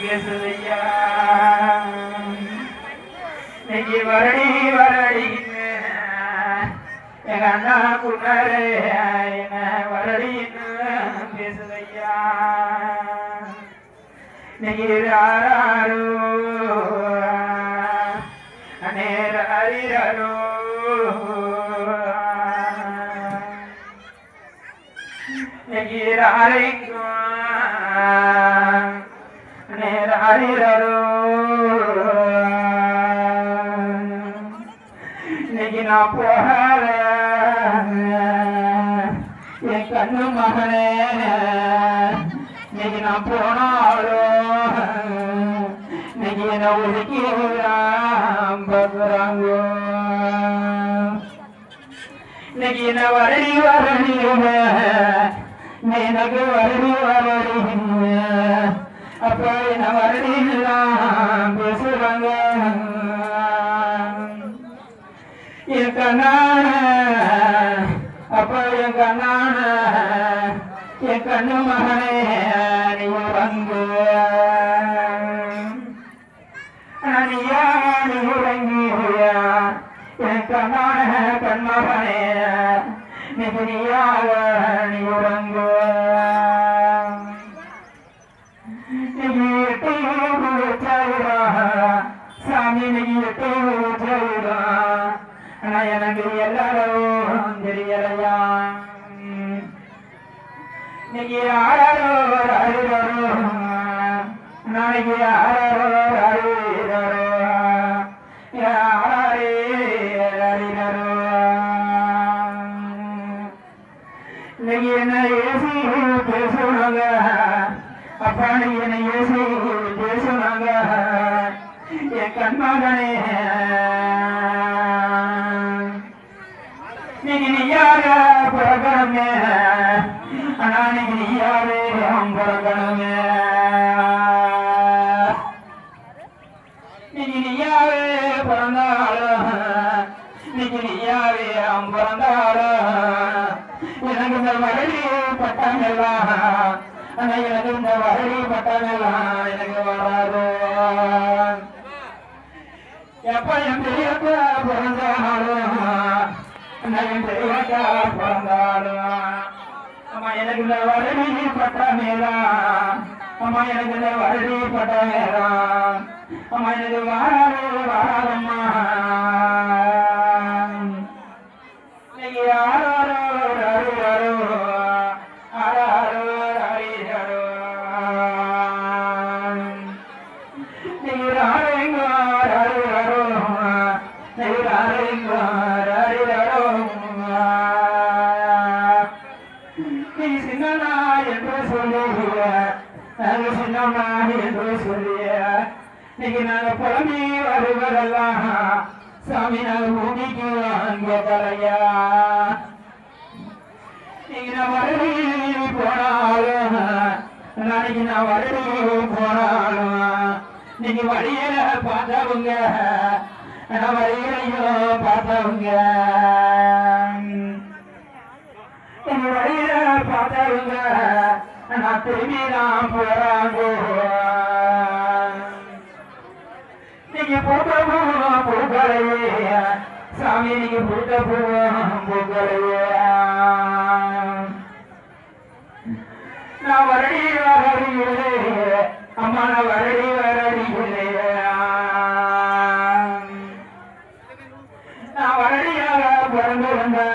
பேசுதையா இன்னைக்கு வரடி வரடின்னு எங்க அண்ணா குமாரு என்ன வரடின்னு பேசுதையா இன்னைக்கு யாரோ அநேர அறிரோ இன்னைக்கு யாரைக்கும் இன்னைக்கு நான் போகாத என் கண்ணு மகனே இன்னைக்கு நான் போனாலும் இன்னைக்கு என்ன ஒதுக்கி பார்க்குறாங்க இன்னைக்கு என்ன வரடி நீ வருடி வரடி வரடி அப்ப என்ன வரடி எல்லாம் பேசுறாங்க என் கண்ணான அப்போ என் கண்ணான என் கண்ணு மகனே நீ நிதியாக நீ உறங்கு சாமி நீட்டு எனக்கு எல்லாரும் தெரியலையா இன்னைக்கு யாரோ அழுதோ நாளைக்கு யாரோ அழுதோ அப்பா நீ என்ன ஏசி பேசுவாங்க என் கண்மகனே. நீங்க நீ நீயாக பிறக்கணுமே. ஆனா நீங்க நீயாவே பிறக்கணுமே. நீங்க நீயாவே பிறந்தாலும் நீங்க நீயாவே பிறந்தாலும் எனக்கு இந்த மகளிர் பட்டங்கள்லாம் ஆனா எனக்கு இந்த வரடி பட்டங்கள்லாம் எனக்கு வராது எப்ப என் பெரியப்பா பிறந்தாலும் என் பெரியப்பா பிறந்தாலும் அம்மா எனக்கு இந்த வரடி பட்டமேதான் அம்மா எனக்கு இந்த வரடி பட்டமேதான் அம்மா எனக்கு வாராது வாராதம்மா என்று சொல்லுகிற நாங்க சின்னம்மா என்று சொல்லிய. நீங்க நாங்க புலம்பி வருவதெல்லாம் சாமி நாங்க பூமிக்கு வாங்க தலையா நீங்க நான் வரடி போனாலும் நாளைக்கு நான் வரடி போனாலும் நீங்க வழியில பார்த்தவங்க நான் வழியிலையும் பார்த்தவங்க. நீங்க வழியில பார்த்தவங்க நான் திரும்பி நான் போறாங்க நீங்க போட்ட பூவும் பூக்களையே சாமி நீங்க போட்ட பூவும் பூக்களையே நான் வரடி வரடி இல்லையே அம்மா நான் வரடி வரடி இல்லையே நான் வரடியாக பிறந்திருந்தா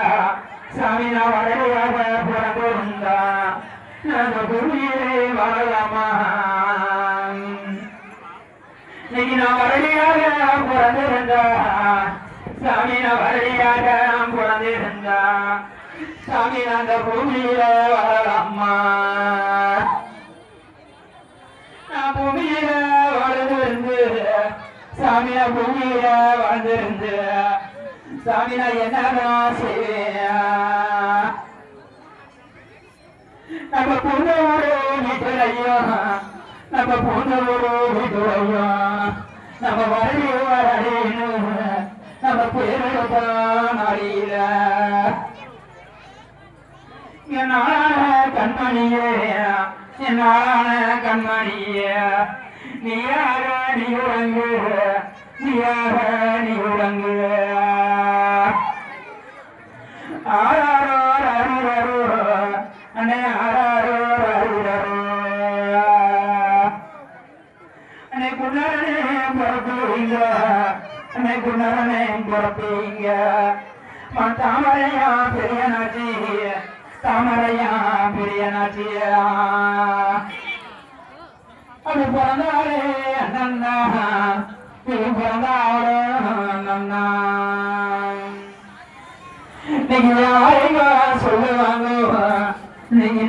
சாமி நான் வரடியாக பிறந்திருந்தா நான் பூமியிலே வாழலாமா இன்னைக்கு நான் வரடியாக பிறந்திருந்தா சாமி நான் வரடியாக பிறந்திருந்தா சாமி நான் அந்த பூமியில வாழலாமா நான் பூமியில வாழ்ந்திருந்து சாமி நான் பூமியில வாழ்ந்திருந்து சாமி நான் என்னதான் செய்வேன்? நம்ம பொண்ணு ஒரு நம்ம பொண்ணு ஒரு நம்ம வரடி வரடின்னு நம்ம பேருதான் அறியில என் நாளான கண்மணியே? என்னான கண்மணிய? நீயாக நீ உறங்கு? நீயாக நீ உறங்கு? ஆராரோ குன்னரனே பிறப்பீங்க தாமரையா பெரியனாச்சி தாமரையா பெரியனாச்சியா அது பிறந்தாரே அண்ணா இது பிறந்தாரோ அண்ணா நீங்க யாருங்க சொல்லுவாங்க? நீங்க